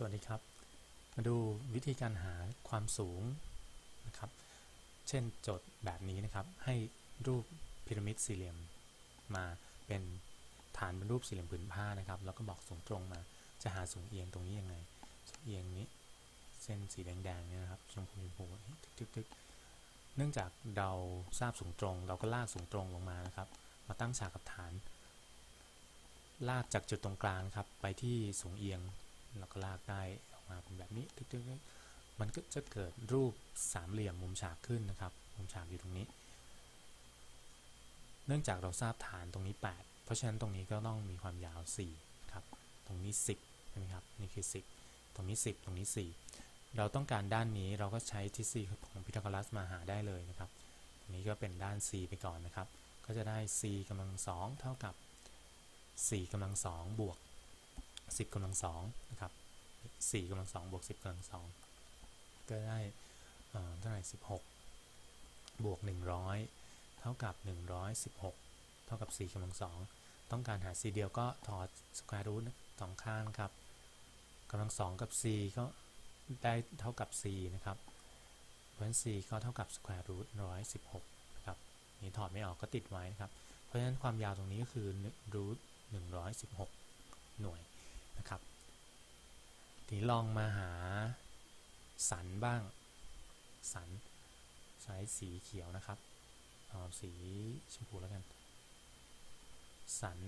สวัสดีครับ มาดูวิธีการหาความสูงนะครับ เช่นโจทย์แบบนี้นะครับ ให้รูปพีระมิดสี่เหลี่ยมมาเป็นฐานเป็นรูปสี่เหลี่ยมผืนผ้านะครับ แล้วก็บอกสูงตรงมา จะหาสูงเอียงตรงนี้ยังไง สูงเอียงนี้ เส้นสีแดงๆเนี่ยนะครับชมพูชมพูทึกๆเนื่องจากเราทราบสูงตรง เราก็ลากสูงตรงลงมานะครับ มาตั้งฉากกับฐาน ลากจากจุดตรงกลางครับไปที่สูงเอียง แล้วก็ลากได้ออกมาเป็นแบบนี้ทึกๆมันก็จะเกิดรูปสามเหลี่ยมมุมฉากขึ้นนะครับ มุมฉากอยู่ตรงนี้ เนื่องจากเราทราบฐานตรงนี้ 8 เพราะฉะนั้นตรงนี้ก็ต้องมีความยาว4ครับ ตรงนี้ 10ใช่ไหมครับ นี่คือ 10 ตรงนี้ 10 ตรงนี้ 4 เราต้องการด้านนี้เราก็ใช้ทฤษฎีของพีทาโกรัสมาหาได้เลยนะครับตรงนี้ก็เป็นด้าน c ไปก่อนนะครับ ก็จะได้ c กำลัง2เท่ากับ4กำลัง2บวก 10กำลัง2นะครับ4กำลัง2บวก 10กำลัง2ก็ได้เท่าไหร่16 บวก 100 เท่ากับ 116 เท่ากับ 4กำลัง2ต้องการหา c เดียวก็ถอดสแควร์รูทสองข้างครับกำลัง2กับ c ก็ได้เท่ากับ c นะครับเพราะฉะนั้น c ก็เท่ากับสแควร์รูท116นะครับนี่ถอดไม่ออกก็ติดไว้นะครับ เพราะฉะนั้นความยาวตรงนี้ก็คือรูท116หน่วยนะครับ ทีลองมาหาสันบ้าง สันใช้สีเขียวนะครับเอาสีชมพูแล้วกัน สัน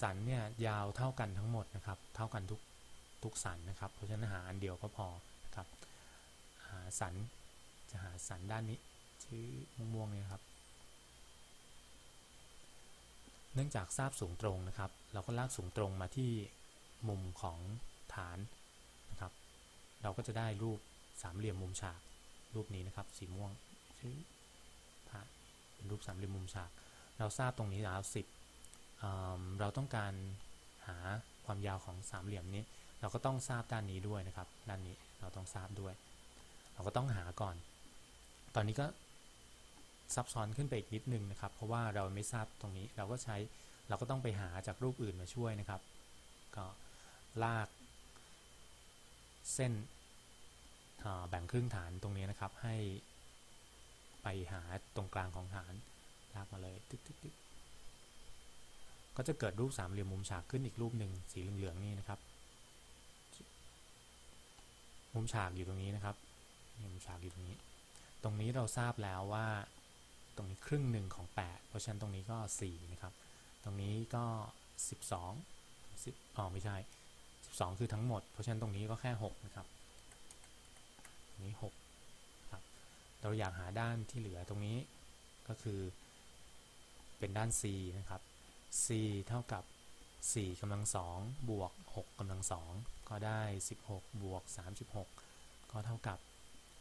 สันเนี่ยยาวเท่ากันทั้งหมดนะครับ เท่ากันทุกทุกสันนะครับ เพราะฉะนั้นหาอันเดียวก็พอนะครับ หาสันจะหาสันด้านนี้ชื่อม่วงๆเนี่ยครับ เนื่องจากทราบสูงตรงนะครับ เราก็ลากสูงตรงมาที่ มุมของฐานนะครับ เราก็จะได้รูปสามเหลี่ยมมุมฉากรูปนี้นะครับ สีม่วงชื่อฐานเป็นรูปสามเหลี่ยมมุมฉาก เราทราบตรงนี้แล้วสิบเราต้องการหาความยาวของสามเหลี่ยมนี้ เราก็ต้องทราบด้านนี้ด้วยนะครับ ด้านนี้เราต้องทราบด้วย เราก็ต้องหาก่อน ตอนนี้ก็ซับซ้อนขึ้นไปอีกนิดนึงนะครับ เพราะว่าเราไม่ทราบตรงนี้ เราก็ใช้ เราก็ต้องไปหาจากรูปอื่นมาช่วยนะครับ ก็ ลาก เส้นแบ่งครึ่งฐานตรงนี้นะครับ ให้ไปหาตรงกลางของฐานลากมาเลยตึ๊กตึ๊กตึ๊กก็จะเกิดรูปสามเหลี่ยมมุมฉากขึ้นอีกรูปหนึ่งสีเหลืองๆนี่นะครับ มุมฉากอยู่ตรงนี้นะครับมุมฉากอยู่ตรงนี้ ตรงนี้เราทราบแล้วว่าตรงนี้ครึ่งหนึ่งของ 8 เพราะฉะนั้นตรงนี้ก็ 4 นะครับ ตรงนี้ก็ 12 10อ๋อไม่ใช่ 12คือทั้งหมด เพราะฉะนั้นตรงนี้ก็แค่ 6 นะครับนี้6ครับเราอยากหาด้านที่เหลือตรงนี้ก็คือเป็นด้าน c นะครับ c เท่ากับ4กำลัง2บวก6กำลัง2ก็ได้ 16 บวก 36 ก็เท่ากับ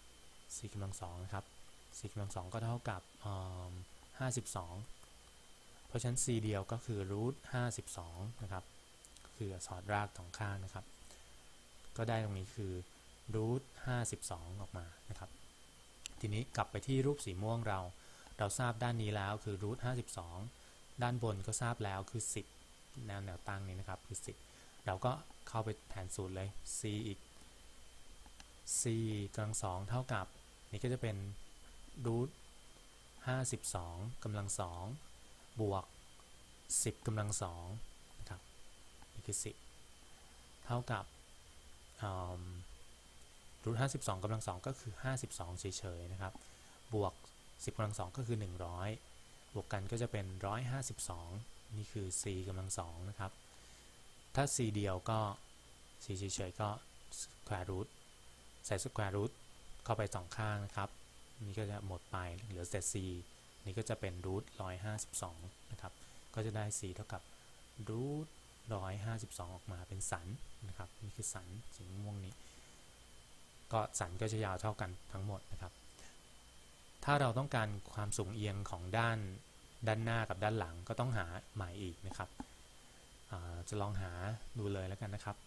4กำลัง2นะครับ4กำลัง2ก็เท่ากับ52 เพราะฉะนั้น c เดียวก็คือรูท52นะครับ คือสอดรากสองข้างนะครับ ก็ได้ตรงนี้คือรูท52ออกมานะครับ ทีนี้กลับไปที่รูปสีม่วงเรา เราทราบด้านนี้แล้วคือรูท52ด้านบนก็ทราบแล้วคือ10แนวแนวตั้งนี้นะครับคือ10เราก็เข้าไปแทนสูตรเลย c อีก c กำลัง2เท่ากับ นี่ก็จะเป็นรูท52กำลัง2บวก10กำลัง2นะครับ นี่คือ 10 เท่ากับรูท52กำลัง2ก็คือ 52 เฉยๆนะครับ บวก 10กำลัง2ก็คือ 100 บวกกันก็จะเป็น 152 นี่คือ c กำลัง2นะครับ ถ้า c เดียวก็ c เฉยๆก็สแควร์รูทใส่สแควร์รูทเข้าไปสองข้างนะครับ นี่ก็จะหมดไปเหลือเศษ c นี่ก็จะเป็นรูท152 นะครับ ก็จะได้ c เท่ากับรูท 152 ออกมาเป็นสันนะครับนี่คือสันสีม่วงนี้ ก็สันก็จะยาวเท่ากันทั้งหมดนะครับ ถ้าเราต้องการความสูงเอียงของด้านด้านหน้ากับด้านหลังก็ต้องหาหม่อีกนะครับจะลองหาดูเลยแล้วกันนะครับ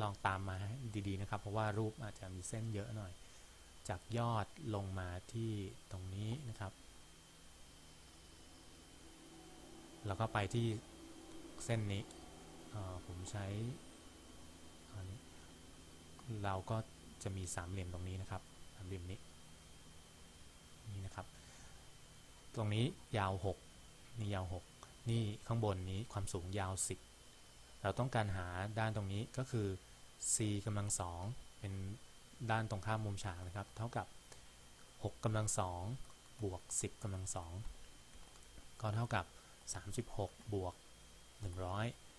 ลองตามมาดีๆนะครับ เพราะว่ารูปอาจจะมีเส้นเยอะหน่อย จากยอดลงมาที่ตรงนี้นะครับแล้วก็ไปที่เส้นนี้ ผมใช้นนี้เราก็จะมีสามเหลี่ยมตรงนี้นะครับสามเหลี่ยมนี้นี่นะครับ ตรงนี้ยาว 6 นี่ยาว 6 นี่ข้างบนนี้ความสูงยาว 10 เราต้องการหาด้านตรงนี้ก็คือ c กำลังสองเป็นด้านตรงข้ามมุมฉากนะครับ เท่ากับ 6กำลังสองบวก 10กำลังสองก็เท่ากับ 36 บวก 100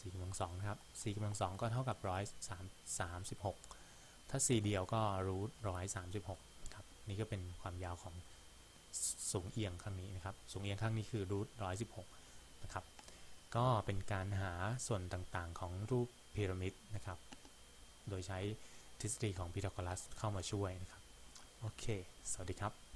4กำลังสองนะครับ4กำลังสองก็เท่ากับ100 36ถ้า c เดียวก็รูท136ครับนี่ก็เป็นความยาวของสูงเอียงข้งนี้นะครับ สูงเอียงข้งนี้คือรูท116นะครับ ก็เป็นการหาส่วนต่างๆของรูปพีระมิดนะครับ โดยใช้ทฤษฎีของพีทาโกรัสเข้ามาช่วยนะครับ โอเค สวัสดีครับ